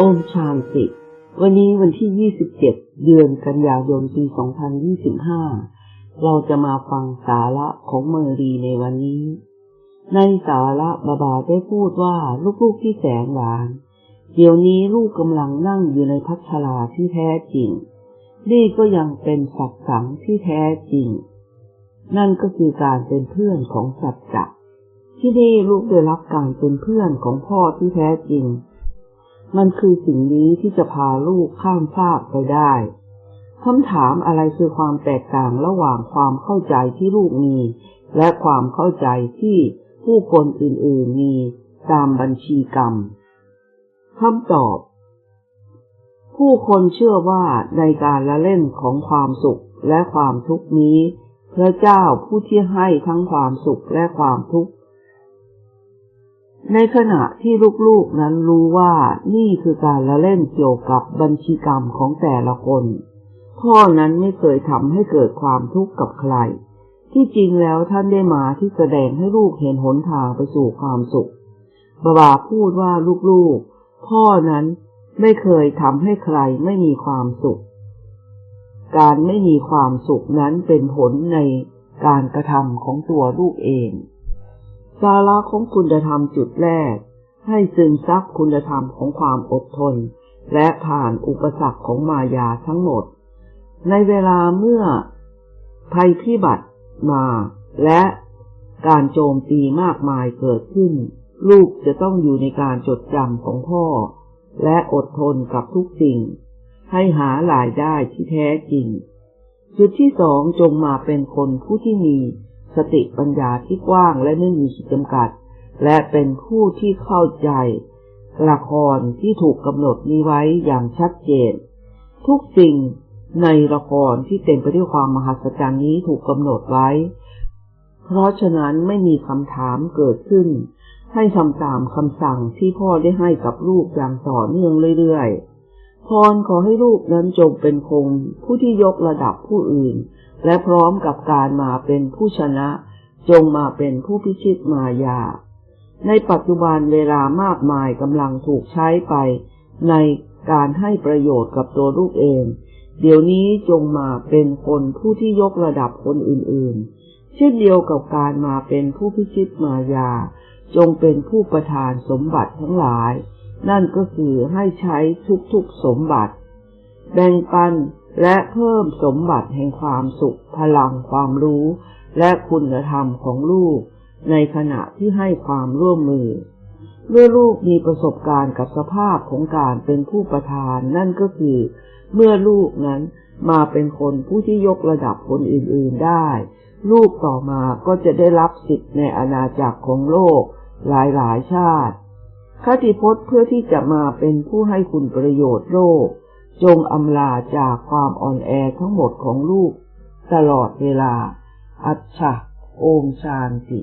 โอมชานติ วันนี้วันที่ 27 เดือนกันยายนปี 2025 เราจะมาฟังสาระของเมอรีในวันนี้ ในสาระบาบาได้พูดว่าลูกๆที่แสนหวาน เดี๋ยวนี้ลูกกำลังนั่งอยู่ในพัชราที่แท้จริง นี่ก็ยังเป็นสัตว์สังที่แท้จริง นั่นก็คือการเป็นเพื่อนของสัตว์จักที่นี่ลูกได้รับการเป็นเพื่อนของพ่อที่แท้จริง มันคือสิ่งนี้ที่จะพาลูกข้ามฟากไปได้คำถามอะไรคือความแตกต่างระหว่างความเข้าใจที่ลูกมี และความเข้าใจที่ผู้คนอื่นๆมีตามบัญชีกรรมคำตอบ ผู้คนเชื่อว่าในการละเล่นของความสุขและความทุกข์นี้ พระเจ้าผู้ที่ให้ทั้งความสุขและความทุกข์ ในขณะที่ลูกๆนั้นรู้ว่านี่คือการละเล่นเกี่ยวกับบัญชีกรรมของแต่ละคน พ่อนั้นไม่เคยทำให้เกิดความทุกข์กับใคร ที่จริงแล้วท่านได้มาที่แสดงให้ลูกเห็นหนทางไปสู่ความสุขบาบาพูดว่าลูกๆ พ่อนั้นไม่เคยทำให้ใครไม่มีความสุข การไม่มีความสุขนั้นเป็นผลในการกระทำของตัวลูกเอง สาระของคุณธรรมจุดแรก ให้ซึมซับคุณธรรมของความอดทน และผ่านอุปสรรคของมายาทั้งหมด ในเวลาเมื่อภัยพิบัติมา และการโจมตีมากมายเกิดขึ้น ลูกจะต้องอยู่ในการจดจำของพ่อ และอดทนกับทุกสิ่ง ให้หารายได้ที่แท้จริง จุดที่สองจงมาเป็นคนผู้ที่มี สติปัญญาที่กว้างและไม่มีขีดจำกัด และเป็นผู้ที่เข้าใจละครที่ถูกกำหนดนี้ไว้อย่างชัดเจน ทุกสิ่งในละครที่เต็มไปด้วยความมหัศจรรย์นี้ถูกกำหนดไว้ เพราะฉะนั้นไม่มีคำถามเกิดขึ้น ให้ทำตามคำสั่งที่พ่อได้ให้กับลูกอย่างต่อเนื่องเรื่อยๆพรขอให้ลูกนั้นจงเป็นคงผู้ที่ยกระดับผู้อื่น และพร้อมกับการมาเป็นผู้ชนะ จงมาเป็นผู้พิชิตมายา ในปัจจุบันเวลามากมายกำลังถูกใช้ไป ในการให้ประโยชน์กับตัวลูกเอง เดี๋ยวนี้จงมาเป็นคนผู้ที่ยกระดับคนอื่นๆ เช่นเดียวกับการมาเป็นผู้พิชิตมายา จงเป็นผู้ประทานสมบัติทั้งหลาย นั่นก็คือให้ใช้ทุกๆสมบัติ แบ่งปัน และเพิ่มสมบัติแห่งความสุขพลังความรู้ และคุณธรรมของลูก ในขณะที่ให้ความร่วมมือ เมื่อลูกมีประสบการณ์กับสภาพของการเป็นผู้ประทานนั่นก็คือ เมื่อลูกนั้นมาเป็นคนผู้ที่ยกระดับคนอื่นๆได้ ลูกต่อมาก็จะได้รับสิทธิ์ในอาณาจักรของโลกหลายๆชาติคติพจน์เพื่อที่จะมาเป็นผู้ให้คุณประโยชน์โลก จงอำลาจากความอ่อนแอทั้งหมดของลูกตลอดเวลา อัจฉะโอมชานติ